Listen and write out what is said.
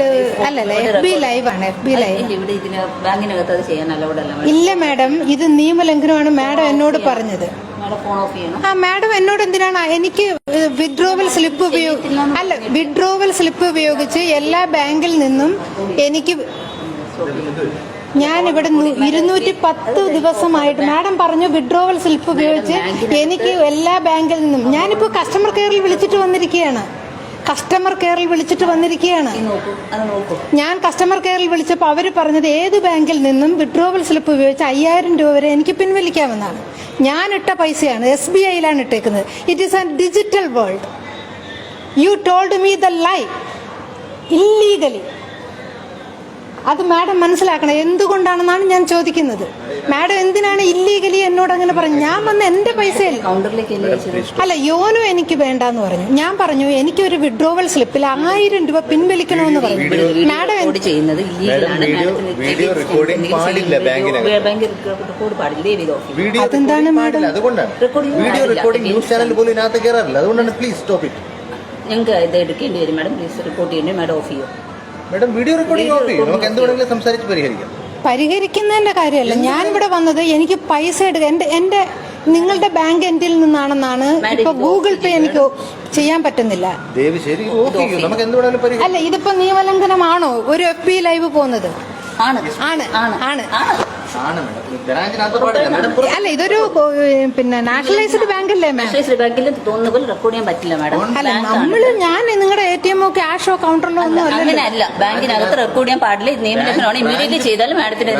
Channel അല്ലല്ല F B live ആണ് F B live ഇല്ല, ഇവിടെ ഇതിന് ബാങ്കിനകത്ത് അത് ചെയ്യാൻ അലൗഡല്ല മാഡം ഇല്ല മാഡം ഇത് നിയമലംഘനമാണ്. മാഡം എന്നോട് പറഞ്ഞത്. ആ മാഡം എന്നോട് എന്തിനാണ്? എനിക്ക് വിഡ്രോവൽ സ്ലിപ്പ് ഉപയോഗി അല്ല വിഡ്രോവൽ സ്ലിപ്പ് ഉപയോഗിച്ച് എല്ലാ ബാങ്കിൽ നിന്നും എനിക്ക് ഞാൻ ഇവിടെ ഇരുന്നൂറ്റി പത്ത് ദിവസമായിട്ട് മാഡം പറഞ്ഞു വിഡ്രോവൽ സ്ലിപ്പ് ഉപയോഗിച്ച് എനിക്ക് എല്ലാ ബാങ്കിൽ നിന്നും ഞാനിപ്പോ കസ്റ്റമർ കെയറിൽ വിളിച്ചിട്ട് വന്നിരിക്കുകയാണ്. കസ്റ്റമർ കെയറിൽ വിളിച്ചിട്ട് വന്നിരിക്കുകയാണ്. ഞാൻ കസ്റ്റമർ കെയറിൽ വിളിച്ചപ്പോൾ അവർ പറഞ്ഞത് ഏത് ബാങ്കിൽ നിന്നും വിഡ്രോവൽ സ്ലിപ്പ് ഉപയോഗിച്ച് അയ്യായിരം രൂപ വരെ എനിക്ക് പിൻവലിക്കാമെന്നാണ്. ഞാൻ ഇട്ട പൈസയാണ് എസ് ബി ഐയിലാണ് ഇട്ടേക്കുന്നത്. It is a digital world you told me the lie illegally അത് മാഡം മനസ്സിലാക്കണം എന്തുകൊണ്ടാണെന്നാണ് ഞാൻ ചോദിക്കുന്നത്. മാഡം എന്തിനാണ് ഇല്ലീഗലി എന്നോട് അങ്ങനെ പറഞ്ഞു ഞാൻ വന്ന് എന്റെ കൗണ്ടറിലേക്ക് അല്ലേ യോനോ എനിക്ക് വേണ്ടെന്ന് പറഞ്ഞു. ഞാൻ പറഞ്ഞു എനിക്ക് ഒരു വിഡ്രോവൽ സ്ലിപ്പിൽ ആയിരം രൂപ പിൻവലിക്കണമെന്ന് പറഞ്ഞു. മാഡം അതെന്താണ് മാഡം? അതുകൊണ്ടാണ്. വീഡിയോ പാടില്ല. റെക്കോർഡിംഗ് ന്യൂസ് ചാനൽ പോലും ഇതിനകത്ത് കയറാറില്ല അതുകൊണ്ടാണ് പ്ലീസ് സ്റ്റോപ്പ് ഇറ്റ് ഞങ്ങൾക്ക് ഇത് എടുക്കേണ്ടി വരും മാഡം പ്ലീസ് റിപ്പോർട്ട് ചെയ്യേണ്ടി മാഡം ഓഫ് ചെയ്യും. മാഡം വീഡിയോ റെക്കോർഡിംഗ് ഓഫ് ചെയ്യും. നമുക്ക് എന്തുകൊണ്ടെങ്കിലും സംസാരിച്ച് പരിഹരിക്കാം. പരിഹരിക്കുന്നതിന്റെ കാര്യമല്ല. ഞാൻ ഇവിടെ വന്നത് എനിക്ക് പൈസ എടുക്കുക എന്റെ എന്റെ നിങ്ങളുടെ ബാങ്ക് എന്റിൽ നിന്നാണെന്നാണ് ഇപ്പൊ ഗൂഗിൾ പേ എനിക്ക് ചെയ്യാൻ പറ്റുന്നില്ല. അല്ല ഇതിപ്പോ നിയമലംഘനമാണോ? ഒരു എഫ് ബി ലൈവ് പോകുന്നത്? ആണ്. ആണ് ആണ്. മാഡം. മാഡം അല്ല ഇതൊരു പിന്നെ നാഷണലൈസ്ഡ് ബാങ്ക് അല്ലേ മാം നാഷണലൈസ്ഡ് ബാങ്കിൽ തോന്നുന്ന പോലെ റെക്കോർഡ് ചെയ്യാൻ പറ്റില്ല മാഡം. അല്ല ഞാൻ നിങ്ങളുടെ എ ടി എമ്മോ ക്യാഷോ കൗണ്ടറിലോ ഒന്നും അങ്ങനെയല്ല. ബാങ്കിനകത്ത് റെക്കോർഡ് ചെയ്യാൻ പാടില്ല. നിയമലംഘനമാണ് ഇമ്മീഡിയറ്റ്ലി ചെയ്താലും മാഡത്തിന്റെ